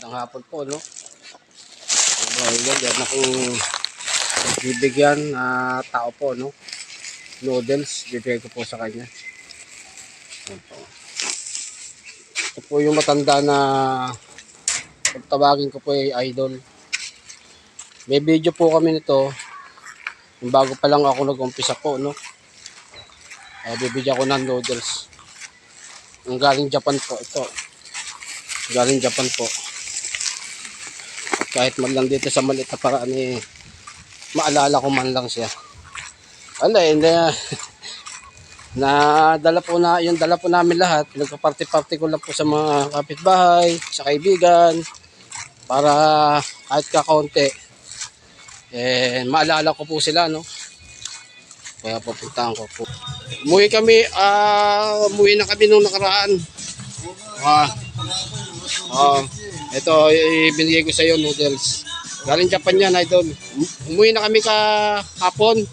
Magandang hapon po, no? Mga broiler, yan akong bibigyan na tao po, no? Noodles, bibigay ko po sa kanya. Po. Ito po yung matanda na pagtawagin ko po ay idol. May video po kami nito. Yung bago pa lang ako nag-umpisa po, no? Uh, bibigyan ko ng noodles. Ang galing Japan po ito. Galing Japan po. Kahit man lang dito sa maliit na paraan eh, maalala ko man lang siya. Ano eh, hindi na dala po na, yung dala po namin lahat, nagpa-party-party ko lang po sa mga kapitbahay, sa kaibigan, para kahit kakaunti, eh, maalala ko po sila, no? Kaya pupuntahan ko po. Umuwi kami, ah, umuwi na kami nung nakaraan. Ah, ah, ito, ibinigay ko sa iyo noodles. Galing Japan yan, idol. Um- Umuwi na kami ka hapon.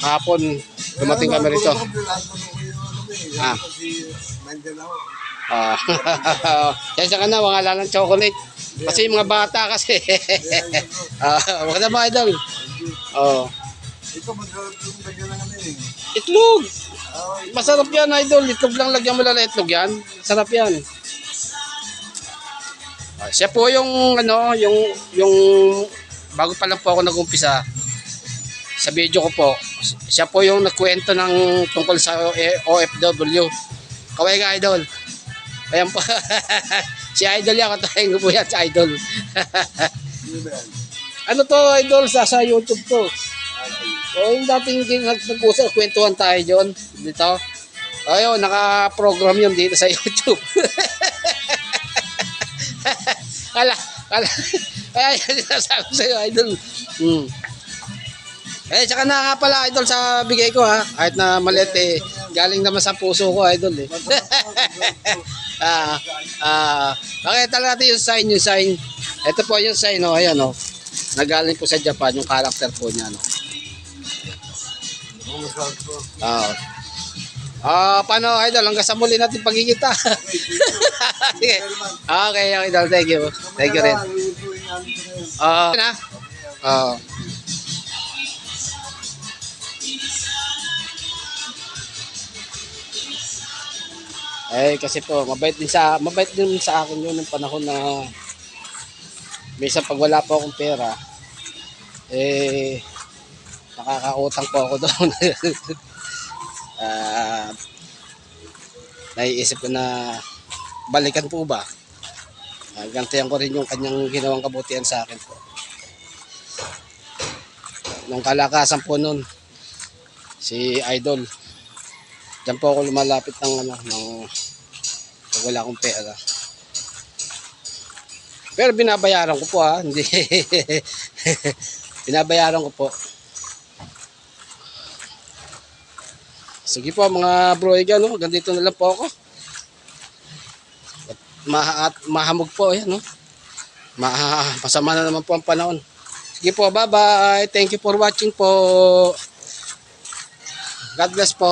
Hapon, dumating kami rito. Ah. Ah, kaya ka na, wala lang chocolate. Kasi mga bata kasi. ah, wag na ba, idol? Oh. Ito, masarap yung lagyan ng ano eh. Itlog. Ah, Masarap yan, idol. Itlog lang lagyan mo lang ng itlog yan. Sarap yan. Ah, siya po yung ano, yung yung bago pa lang po ako nag-umpisa sa video ko po. Siya po yung nagkwento ng tungkol sa OFW. Kaway nga idol. Ayan po. si idol yan, katayin ko po yan si idol. Ano ano to idol sa sa YouTube to? O yung dating din nagpag-usap, kwentuhan tayo dyan dito. Ayun, naka-program yun dito sa YouTube. kala, kaya yan sinasabi sa'yo, idol. Hmm. Eh, tsaka na nga pala, idol, sa bigay ko ha. Kahit na maliit eh, galing naman sa puso ko, idol eh. ah, ah, pakita natin yung sign, yung sign. Ito po yung sign, oh, ayan, oh. Nagaling po sa Japan, yung character po niya, no. Oh, to. Ah. Ah, paano idol hanggang sa muli natin pagkikita. Sige. okay, idol. Thank you. Thank you rin. Ah, na. Ah. Eh kasi po, mabait din sa mabait din sa akin yun ng panahon na minsan pag wala po akong pera eh nakakautang po ako doon. Ah, naiisip ko na balikan po ba? Uh, gantihan ko rin yung kanyang ginawang kabutihan sa akin po. Nung kalakasan po nun, si Idol, Diyan po ako lumalapit ng ano, ng pag wala akong pera. Pero binabayaran ko po ha, hindi. binabayaran ko po. Sige po mga bro, no? Gandito na lang po ako. At, ma at mahamog po, yan, no? Ma masama na naman po ang panahon. Sige po, bye-bye. Thank you for watching po. God bless po.